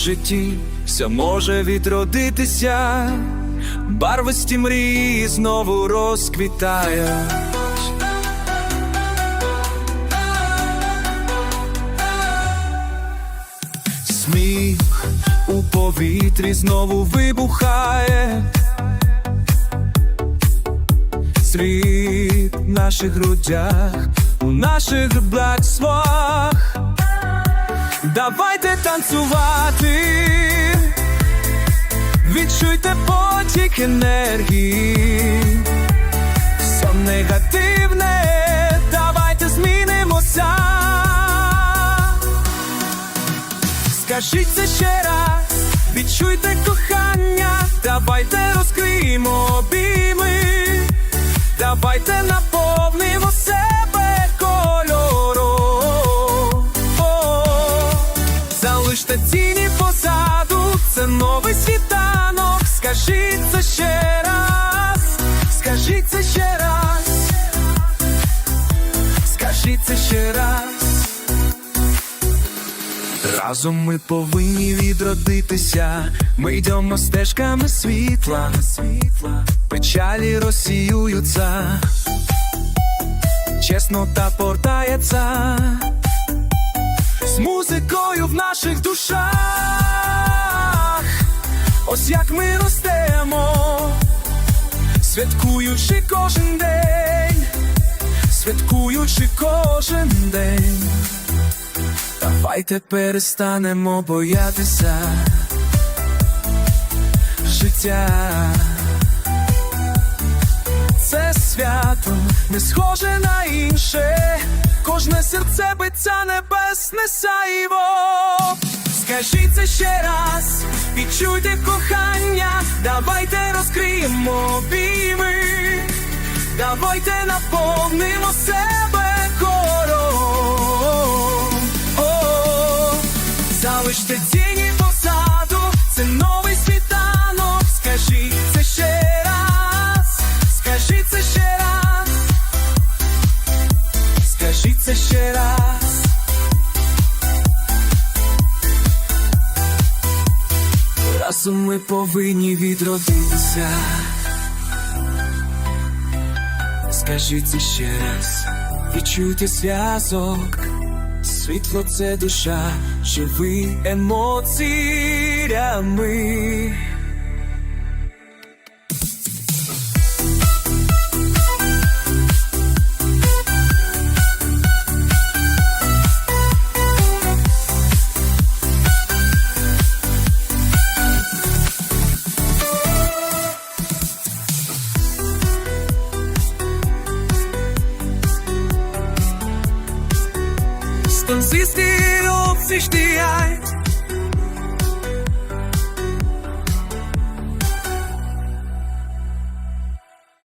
житті все може відродитися, барвисті мрії знову розквітає. Сміх у повітрі знову вибухає. Світ в наших грудях, у наших блаксвах. Давайте танцювати, відчуйте потік енергії, все негативне, давайте змінимося. Скажіть це ще раз, відчуйте кохання, давайте розкриємо обійми, давайте наповнимо Тіні позаду, це новий світанок. Скажіть це ще раз, скажіть це ще раз, скажіть це ще раз. Разом ми повинні відродитися. Ми йдемо стежками світла, печалі розсіюються, чеснота портається музикою в наших душах. Ось як ми ростемо, святкуючи кожен день, святкуючи кожен день. Давайте перестанемо боятися життя. Це свято не схоже на серце биться небесне сяйво. Скажіть це ще раз, відчуйте кохання, давайте розкриємо обійми, давайте наповнимо себе ще раз. Разом ми повинні відродитися. Скажіть ще раз, відчуйте зв'язок. Світло це душа, живи емоціями. und siehst die ob sich die ein.